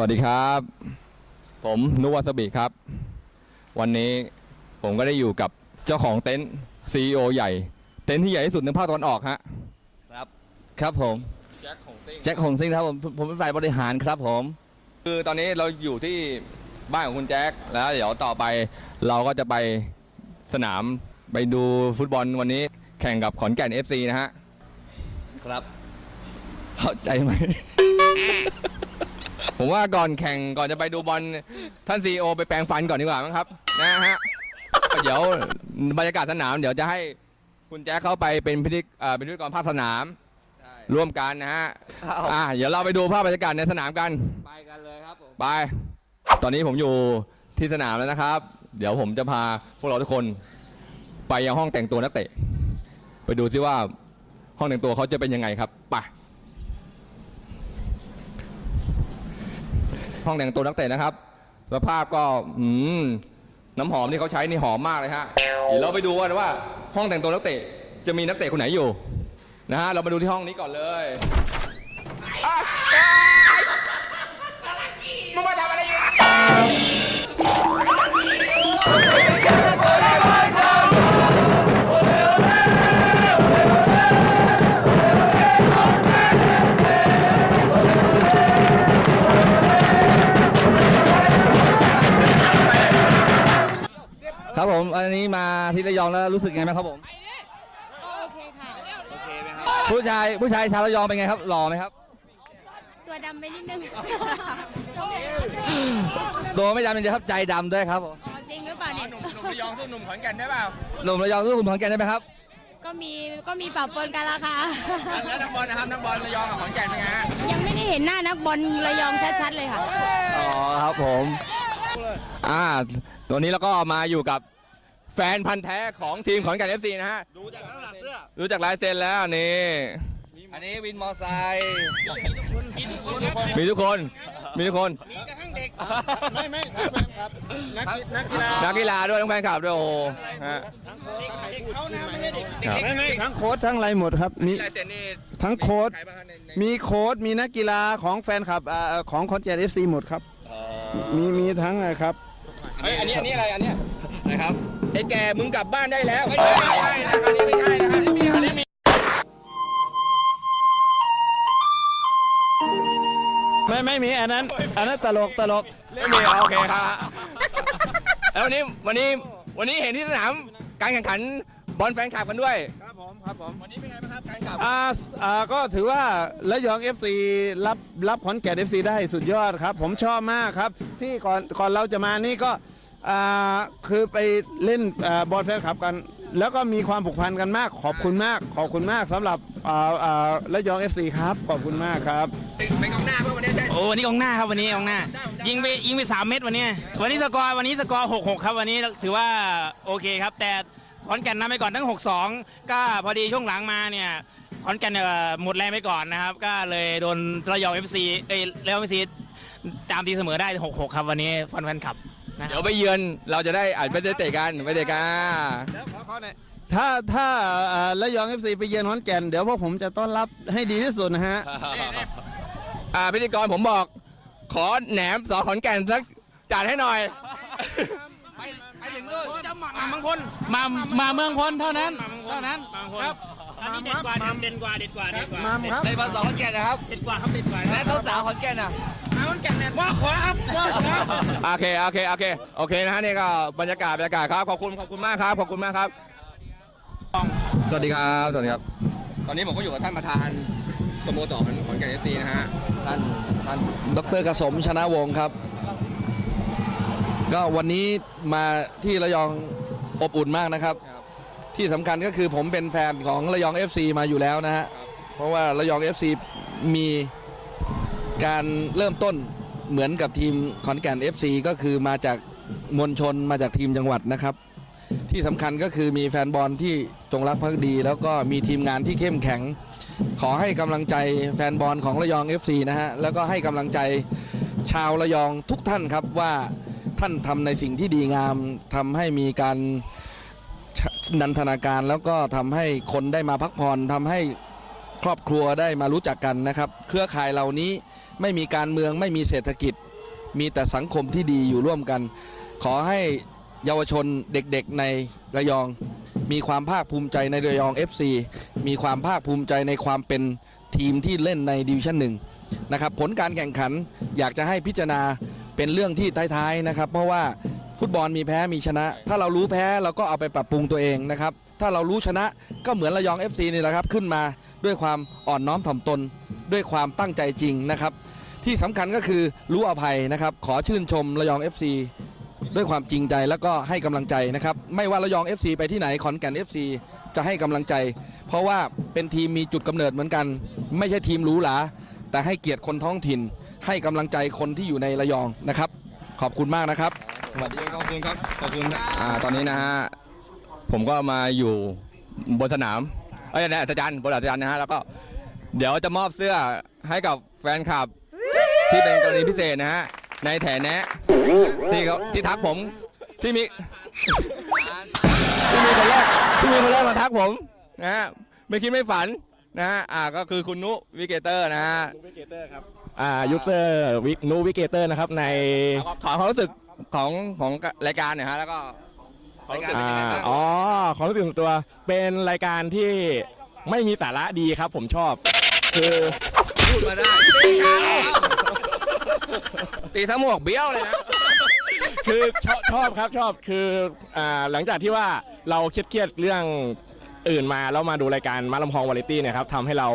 วัสดีครับ ผมนุวัสบิครับ วันนี้ผมก็ได้อยู่กับเจ้าของเต็นท์ CEO ใหญ่ เต็นท์ที่ใหญ่ที่สุดในภาคตะวันออกฮะครับ ครับผมแจ็คของซิ่งแจ็คหงซิงครับผมผมเป็นฝ่ายบริหารครับผม คือตอนนี้เราอยู่ที่บ้านของคุณแจ็คแล้วเดี๋ยวต่อไปเราก็จะไปสนามไปดูฟุตบอลวันนี้แข่งกับขอนแก่น FC นะฮะ ครับ เข้าใจไหม ผมว่าก่อนแข่งก่อนจะไปดูบอลท่านซีโอไปแปรงฟันก่อนดีกว่ามั้งครับนะฮะเดี๋ยวบรรยากาศสนาม เดี๋ยวจะให้คุณแจ๊คเข้าไปเป็นพิธีเอ่อเป็นพิธีกรภาคสนาม ร่วมกันนะฮะอะเดี๋ยวเราไปดูภาพบรรยากาศในสนามกัน ไปกันเลยครับผม ไป ตอนนี้ผมอยู่ที่สนามแล้วนะครับ เดี๋ยวผมจะพาพวกเราทุกคน ไปยังห้องแต่งตัวนักเตะ ไปดูซิว่าห้องแต่งตัวเขาจะเป็นยังไงครับ ไป ห้องแต่งตัวนักเตะนะครับสภาพก็อืมน้ำหอมที่เขาใช้นี่หอมมากเลยฮะเดี๋ยวเราไปดูว่าว่า ห้องแต่งตัวนักเตะจะมีนักเตะคนไหนอยู่นะฮะเรามาดูที่ห้องนี้ก่อนเลยอะมึงมาทำอะไรอยู่ ครับผม อันนี้มาที่ระยองแล้วรู้สึกไงบ้างครับผมโอเคค่ะผู้ชายผู้ชายชาวระยองเป็นไงครับ หล่อไหมครับ ตัวดำไปนิดนึงตัวไม่ดำเป็นเดียวครับใจดำด้วยครับผมอ๋อจริงหรือเปล่าเนี่ย หนุ่มหนุ่มระยองสู้หนุ่มขอนแก่นได้เปล่าหนุ่มระยองสู้คุณขอนแก่นได้ไหมครับ ก็มีก็มีปะปนกันละค่ะ แล้วนักบอลนะครับนักบอลระยองกับขอนแก่นเป็นไงฮะยังไม่ได้เห็นหน้านักบอลระยองชัดๆเลยค่ะ อ๋อครับผม อ่าตัวนี้เราก็มาอยู่กับแฟนพันธ์แท้ของทีมขอนแก่น FC นะฮะ ดูจากข้างหลังเสื้อ รู้จักลายเซ็นแล้วนี่ อันนี้วินมอไซค์ มีทุกคน มีทุกคน ไม่ไม่ทั้งแฟนครับ นักกีนักกีฬานักกีฬาด้วยทั้งแฟนคลับด้วยโอ้โหฮะครับไม่ไม่ทั้งโค้ชทั้งอะไรหมดครับมีลายเซ็นนี่ทั้งโค้ช ใครบ้างครับในใน มีโค้ชมีนักกีฬาของแฟนคลับอ่าของคอนเสิร์ตเอฟซีหมดครับ มีมีทั้งอะครับ เฮ้ยอันนี้อันนี้อะไรอันเนี้ยนะครับไอ้แกมึงกลับบ้านได้แล้วไม่ใช่นะครับอันนี้ไม่ใช่นะครับอันนี้มีไม่ไม่มีอันนั้น อันนั้นตลกตลกไม่มีโอเคครับแล้ววันนี้วันนี้วันนี้เห็นที่สนามการแข่งขันบอลแฟนคลับกันด้วย ครับผมครับผมวันนี้เป็นไงบ้างครับการขับอ่าอ่าก็ถือว่าระยอง FC รับรับขอนแก่น FC ได้สุดยอดครับ ผมชอบมากครับ ที่ก่อนก่อนเราจะมานี่ก็อ่าคือไปเล่นอ่าบอลแฟนคลับกัน แล้วก็มีความผูกพันกันมาก ขอบคุณมาก ขอบคุณมากสำหรับอ่าอ่าระยอง FC ครับ ขอบคุณมากครับ เป็นกองหน้าเพื่อวันนี้ได้ โอ้วันนี้กองหน้าครับวันนี้กองหน้า ยิงไปยิงไปสามเม็ดวันนี้ วันนี้สกอร์วันนี้สกอร์หกหกครับวันนี้ถือว่าโอเคครับ แต่ ขอนแก่นนำไปก่อนตั้งหกสองก็พอดีช่วงหลังมาเนี่ยขอนแก่นเนี่ยหมดแรงไปก่อนนะครับ ก็เลยโดนระยองเอฟซีเอ้ยระยองเอฟซีตามตีเสมอได้หกหกครับวันนี้ฟันแฟนขับนะคเดี๋รัยบวไปเยือนเราจะได้อาจไม่ได้เตะกันไม่เตะกันแล้วขอขอหน่อยถ้าถ้าอ่าระยอง FC ไปเยือนขอนแก่น เดี๋ยวพวกผมจะต้อนรับให้ดีที่สุดนะฮะ อ่าพิธีกรผมบอก ขอแหนมสอขอนแก่นสักจานให้หน่อยไปถึงนู่นจะ มาเมืองพลมามาเมืองพลเท่านั้นเท่านั้นครับอันนี้เด็ดกว่าเด่นกว่าเด็ดกว่าเด็ดกว่ามามครับในบอลสองขอนแก่นนะครับเด็ดกว่าครับเด็ดกว่าและต้นสาวขอนแก่นอะมาขอนแก่นเนี่ยว่าขวาครับว่าขวาโอเคโอเคโอเคโอเคนะฮะนี่ก็บรรยากาศบรรยากาศครับขอบคุณขอบคุณมากครับขอบคุณมากครับ สวัสดีครับสวัสดีครับ ตอนนี้ผมก็อยู่กับท่านประธานสโมสรขอนแก่นเอฟซีนะฮะท่านท่านดรกสมชนะวงศ์ครับ ก็วันนี้มาที่ระยองอบอุ่นมากนะครับครับ ที่สำคัญก็คือผมเป็นแฟนของระยอง FC มาอยู่แล้วนะฮะเพราะว่าระยอง FC มีการเริ่มต้นเหมือนกับทีมขอนแก่น FC ก็คือมาจากมวลชนมาจากทีมจังหวัดนะครับ ที่สำคัญก็คือมีแฟนบอลที่จงรักภักดี แล้วก็มีทีมงานที่เข้มแข็ง ขอให้กำลังใจแฟนบอลของระยอง FC นะฮะแล้วก็ให้กำลังใจชาวระยองทุกท่านครับว่า ท่านทำในสิ่งที่ดีงามทำให้มีการนันทนาการแล้วก็ทำให้คนได้มาพักผ่อนทำให้ครอบครัวได้มารู้จักกันนะครับ เครือข่ายเหล่านี้ไม่มีการเมืองไม่มีเศรษฐกิจ มีแต่สังคมที่ดีอยู่ร่วมกัน ขอให้เยาวชนเด็กๆในระยอง มีความภาคภูมิใจในระยอง FC มีความภาคภูมิใจในความเป็นทีมที่เล่นในดิวิชั่นหนึ่งนะครับผลการแข่งขันอยากจะให้พิจารณา เป็นเรื่องที่ท้ายๆนะครับ เพราะว่าฟุตบอลมีแพ้มีชนะ ถ้าเรารู้แพ้เราก็เอาไปปรับปรุงตัวเองนะครับถ้าเรารู้ชนะก็เหมือนระยอง FC นี่แหละครับขึ้นมาด้วยความอ่อนน้อมถ่อมตน ด้วยความตั้งใจจริงนะครับ ที่สำคัญก็คือรู้อภัยนะครับ ขอชื่นชมระยอง FC ด้วยความจริงใจแล้วก็ให้กำลังใจนะครับ ไม่ว่าระยอง FC ไปที่ไหนขอนแก่น FC จะให้กำลังใจ เพราะว่าเป็นทีมมีจุดกำเนิดเหมือนกัน ไม่ใช่ทีมหรูหราแต่ให้เกียรติคนท้องถิ่น ให้กำลังใจคนที่อยู่ในระยองนะครับ ขอบคุณมากนะครับสวัสดีขอบคุณครับขอบคุณอ่าตอนนี้นะฮะผมก็มาอยู่บนสนามเอ้ยนะอาจารย์บนอาจารย์นะฮะแล้วก็เดี๋ยวจะมอบเสื้อให้กับแฟนคลับ ที่เป็นกรณีพิเศษนะฮะในแถแนะที่เขาที่ทักผมที่มีที่มีคนแรกที่มีคนแรกมาทักผมนะฮะไม่คิดไม่ฝันนะฮะอ่าก็คือคุณนุวิเกเตอร์นะฮะอ่ายูเซอร์วินูวิเกเตอร์นะครับในขอขอความรู้สึกของของรายการหน่อยฮะแล้วก็ความรู้สึกเป็นยังไงบ้าง อ๋อความรู้สึกส่วนตัวเป็นรายการที่ไม่มีสาระดีครับ ผมชอบ คือพูดมาได้ตีทั้งหมวกเบี้ยวเลยนะ คือชอบชอบครับชอบคืออ่าหลังจากที่ว่าเราเครียดเครียดๆเรื่องอื่นมาแล้วมาดูรายการมาลำพองวาไรตี้เนี่ยครับทำให้เรา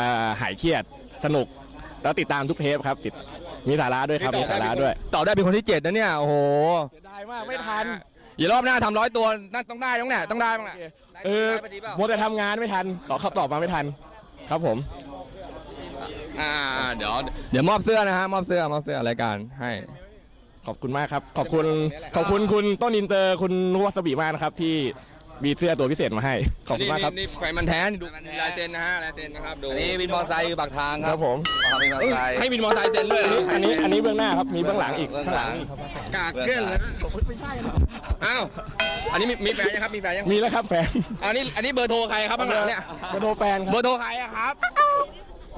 อ่าหายเครียดสนุก แล้วติดตามทุกเทปครับติดมีสาระด้วยครับมีสาระด้วยตอบได้เป็นคนที่เจ็ดนะเนี่ย โอ้โหได้มากไม่ทันอย่ารอบหน้าทำร้อยตัวนั่นต้องได้ต้องเนี่ยต้องได้บ้างแหละเออมัวแต่ทำงานไม่ทันตอบคำตอบมาไม่ทัน ครับผมอ่าเดี๋ยวเดี๋ยวมอบเสื้อนะฮะมอบเสื้อมอบเสื้อรายการให้ขอบคุณมากครับ ขอบคุณขอบคุณคุณต้นอินเตอร์คุณนุวัสบีมากนะครับที่ มีเสื้อตัวพิเศษมาให้ ขอบคุณมากครับ นี่แขวนมันแท้นี่ดูลายเซ็นนะฮะลายเซ็นนะครับดูอันนี้วินมอไซค์อยู่ปากทางคครัรับบผมวินมอไซค์ให้บินมอเตอร์ไซค์เซ็นด้วยเหรออันนี้อันนี้เบื้องหน้าครับ มีเบื้องหลังอีกเบื้องข้างหหลัลังงกากเกลื่อนเลยอ้าวอันนี้มีมีแฟนยังครับมีแฟนยังมีแล้วครับแฟนอันนี้อันนี้เบอร์โทรใครครับข้างหลังเนี่ยมาโทรแฟนคเบรัอบร์โทรใครอะครับ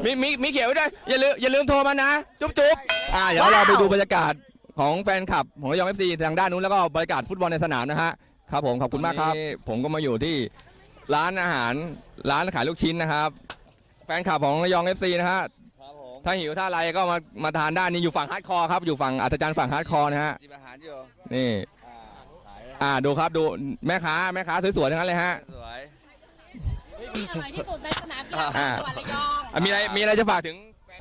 มีมีมีเขียวไว้ด้วยอย่าลืมอย่าลืมโทรมานะจุ๊บจุ๊บอ่าเดี๋ยวเราไปดูบรรยากาศของแฟนคลับของระยองเอฟซีทางด้านนู้นแล้วก็บรรยากาศฟุตบอลในสนามนะฮะ ครับผมขอบคุณมากครับ ผมก็มาอยู่ที่ร้านอาหารร้านขายลูกชิ้นนะครับแฟนคลับของระยองเอฟซีนะฮะถ้าหิวถ้าอะไรก็มามาทานด้านนี้อยู่ฝั่งฮาร์ดคอร์ครับอยู่ฝั่งอัศจรรย์ฝั่งฮาร์ดคอร์นะฮะมีอาหารอยู่นี่อ่าดูครับดูแม่ค้าแม่ค้าสวยๆทั้งนั้นเลยฮะสวยที่อร่อยที่สุดในสนามกีฬาอ่าจังหวัดระยองอะมีอะไรมีอะไรจะฝากถึง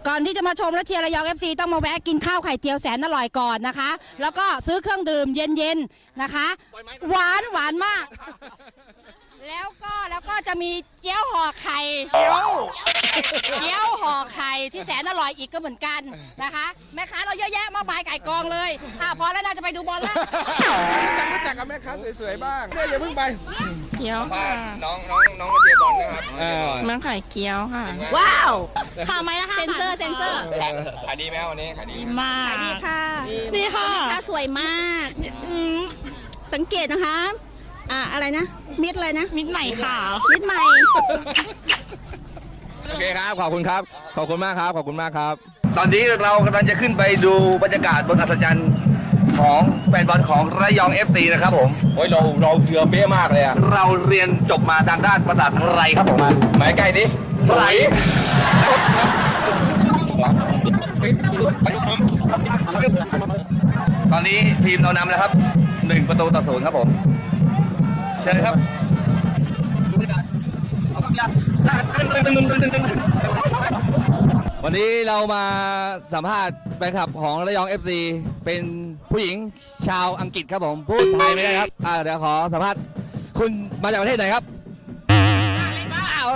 ก่อนที่จะมาชมและเชียร์ระยอง FC ต้องมาแวะกินข้าวไข่เจียวแสนอร่อยก่อนนะคะ แล้วก็ซื้อเครื่องดื่มเย็นๆนะคะ หวานหวานมาก แล้วก็แล้วก็จะมีเจียวห่อไข่เจียวเจียวห่อไข่ที่แสนอร่อยอีกก็เหมือนกันนะคะ แม่ค้าเราเยอะแยะมากมายไก่กองเลยอะพอแล้วน่าจะไปดูบอลแล้วรู้จักกับแม่ค้าสวยๆบ้างเดี๋ยวอย่าเพิ่งไป เกี๊ยวบ้าค่ะนน้องน้องน้องมาเชียร์บอลนะครับเมืองไข่เกี๊ยวค่ะ ว้าวค่ะไหมนะคะเซนเซอร์เซนเซอร์ขายดีไหมวันนี้ขายดีดีมากขายดีค่ะดีค่ะค้าสวยมากอืมสังเกตนะคะ อ่าอะไรนะ มิดอะไรนะ มิดใหม่ขาว มิดใหม่ โอเคครับ ขอบคุณครับ ขอบคุณมากครับ ขอบคุณมากครับ ตอนนี้เรากำลังจะขึ้นไปดูบรรยากาศบนอัศจรรย์ ของแฟนบอลของระยอง FC นะครับผม โอ้ยเราเราเกือเป๊ะมากเลยอะเราเรียนจบมาทางด้านภาษาไทยครับผมหมายใกล้ดิไหลตอนนี้ทีมเรานำแล้วครับหนึ่งประตูต่อศูนย์ครับผม เชิญครับวันนี้เรามาสัมภาษณ์แฟนคลับของระยอง FC เป็น ผู้หญิงชาวอังกฤษครับผมพูดไทยไม่ได้ครับอ่าเดี๋ยวขอสัมภาษณ์คุณมาจากประเทศไหนครับอ้าว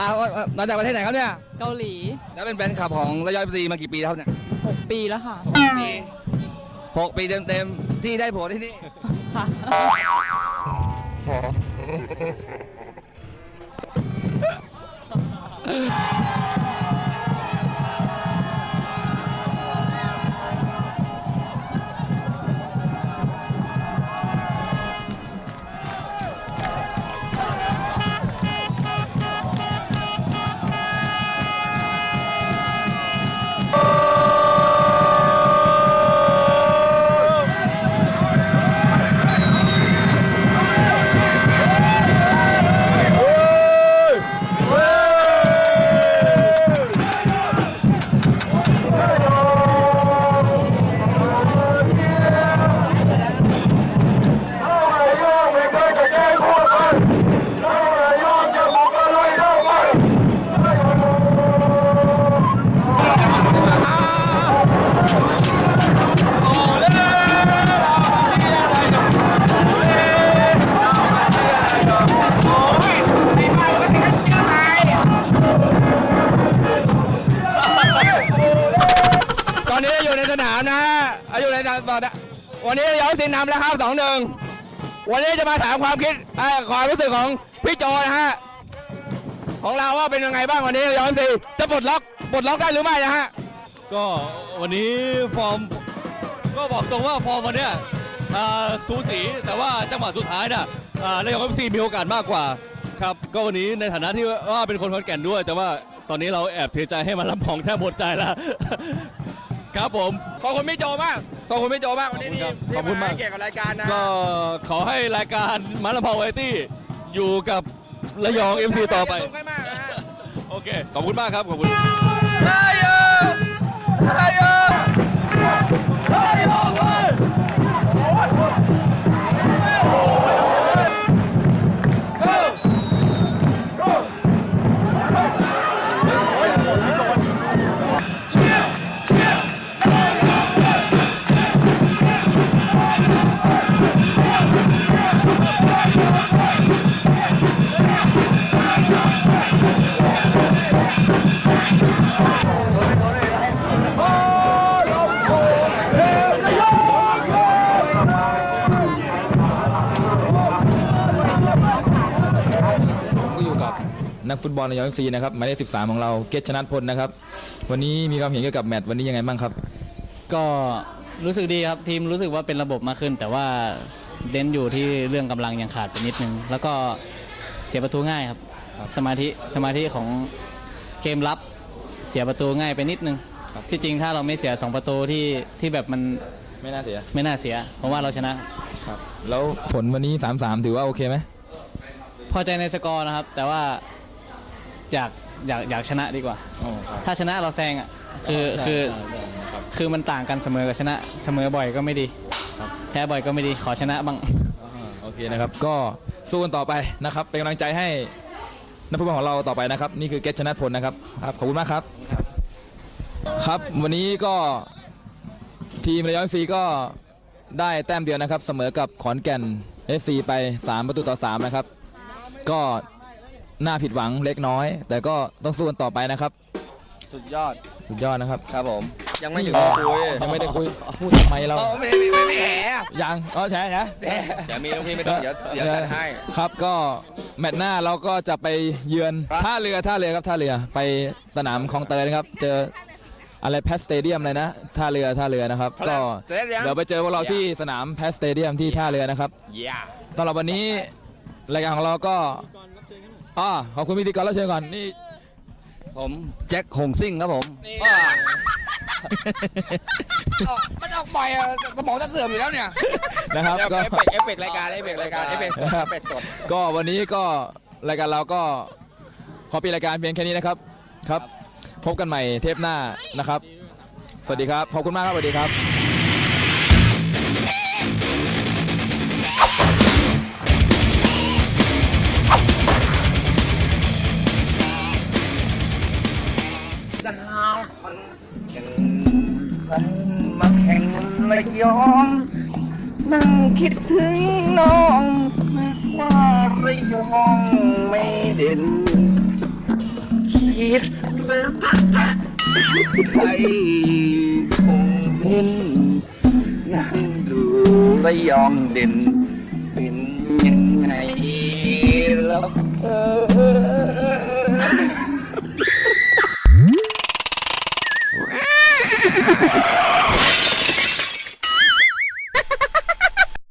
อ้าวอ้าวมาจากประเทศไหนครับเนี่ยเกาหลี แล้วเป็นแฟนคลับของระยองบีมากี่ปีแล้วเนี่ย6 ปีแล้วค่ะ หกปีเต็มๆที่ได้ผัวที่นี่ค่ะ ตอนนะวันนี้ย้อนสินนำแล้วครับสองหนึ่งวันนี้จะมาถามความคิดเอ่อความรู้สึกของพี่โจนะฮะของเราว่าเป็นยังไงบ้างวันนี้ย้อนสิจะปลดล็อกปลดล็อกได้หรือไม่นะฮะก็วันนี้ฟอร์มก็บอกตรงว่าฟอร์มวันเนี้ยอ่าสูสีแต่ว่าจังหวะสุดท้ายน่ะอ่าระยองเอฟซีมีโอกาสมากกว่าครับก็วันนี้ในฐานะที่ว่าเป็นคนขอนแก่นด้วย แต่ว่าตอนนี้เราแอบเทใจให้มันลำพองแทบหมดใจแล้ว ครับผม ขอบคุณพี่โจมาก ขอบคุณพี่โจมากวันนี้ที่ขอบคุณมาก ที่ให้เกียรติกับรายการนะ ก็ขอให้รายการมาลำพองไวตี้อยู่กับระยองเอฟซีต่อไปขบคุณมากนะฮะโอเค ขอบคุณมากครับ ขอบคุณก็ นักฟุตบอลในยองซีนะครับหมายเลข13 ของเราเกตชนะพลนะครับ วันนี้มีความเห็นเกี่ยวกับแมตช์วันนี้ยังไงบ้างครับ ก็รู้สึกดีครับทีมรู้สึกว่าเป็นระบบมากขึ้น แต่ว่าเน้นอยู่ที่เรื่องกำลังยังขาดไปนิดนึง แล้วก็เสียประตูง่ายครับ สมาธิสมาธิของเกมรับเสียประตูง่ายไปนิดนึง ที่จริงถ้าเราไม่เสีย2ประตูที่ที่แบบมันไม่น่าเสียไม่น่าเสียเพราะว่าเราชนะแล้วผลวันนี้ 3-3 ถือว่าโอเคไหมพอใจในสกอร์นะครับ แต่ว่า อยากอยากอยากชนะดีกว่าถ้าชนะเราแซงอะคือคือคือมันต่างกันเสมอกับชนะเสมอบ่อยก็ไม่ดีแพ้บ่อยก็ไม่ดีขอชนะบ้างโอเคนะครับ ก็สู้กันต่อไปนะครับ เป็นกำลังใจให้นักฟุตบอลของเราต่อไปนะครับ นี่คือเกตชนะพลนะครับครับขอบคุณมากครับ ครับ วันนี้ก็ทีมระยองซีก็ได้แต้มเดียวนะครับ เสมอกับขอนแก่น FC ไป 3 ประตูต่อ 3 นะครับ ก็ น่าผิดหวังเล็กน้อย แต่ก็ต้องสู้กันต่อไปนะครับ สุดยอดสุดยอดนะครับ ครับผมยังไม่ถึงคุยยังไม่ได้คุยพูดทำไมเรา อ๋อไม่ไม่ไม่ไม่แหมยังอ๋อใช่ใช่เดี๋ยวมีลูกพี่ไม่ต้องเดี๋ยวเดี๋ยวจัดให้ ครับก็แมตช์หน้าเราก็จะไปเยือนท่าเรือท่าเรือครับท่าเรือไปสนามคลองเตยนะครับ เจออะไรแพสสเตเดียมอะไรนะท่าเรือท่าเรือนะครับ ก็ Stadium เดี๋ยวไปเจอพวกเราที่สนามแพสสเตเดียมที่ท่าเรือนะครับอย่าสำหรับวันนี้รายการของเราก็ อ๋อขอบคุณพิธีกรรับเชิญก่อนนี่ผมแจ็คหงซิ่งครับผมนี่มันออกบ่อยอะสมองจะเสื่อมอยู่แล้วเนี่ยนะครับเดี๋ยวก็เอฟเฟกต์เอฟเฟกต์รายการเอฟเฟกต์รายการเอฟเฟกต์เอฟเฟกต์สด ก็วันนี้ก็รายการเราก็ขอปิดรายการเพียงแค่นี้นะครับครับ พบกันใหม่เทปหน้านะครับ สวัสดีครับ ขอบคุณมากครับสวัสดีครับ ระยองนั่งคิดถึงน้องนึกว่าระยองไม่เด่น คิดเพื่อพักไปคงเห็นนั่งดูระยองเด่น เป็นยังไงแล้วเออ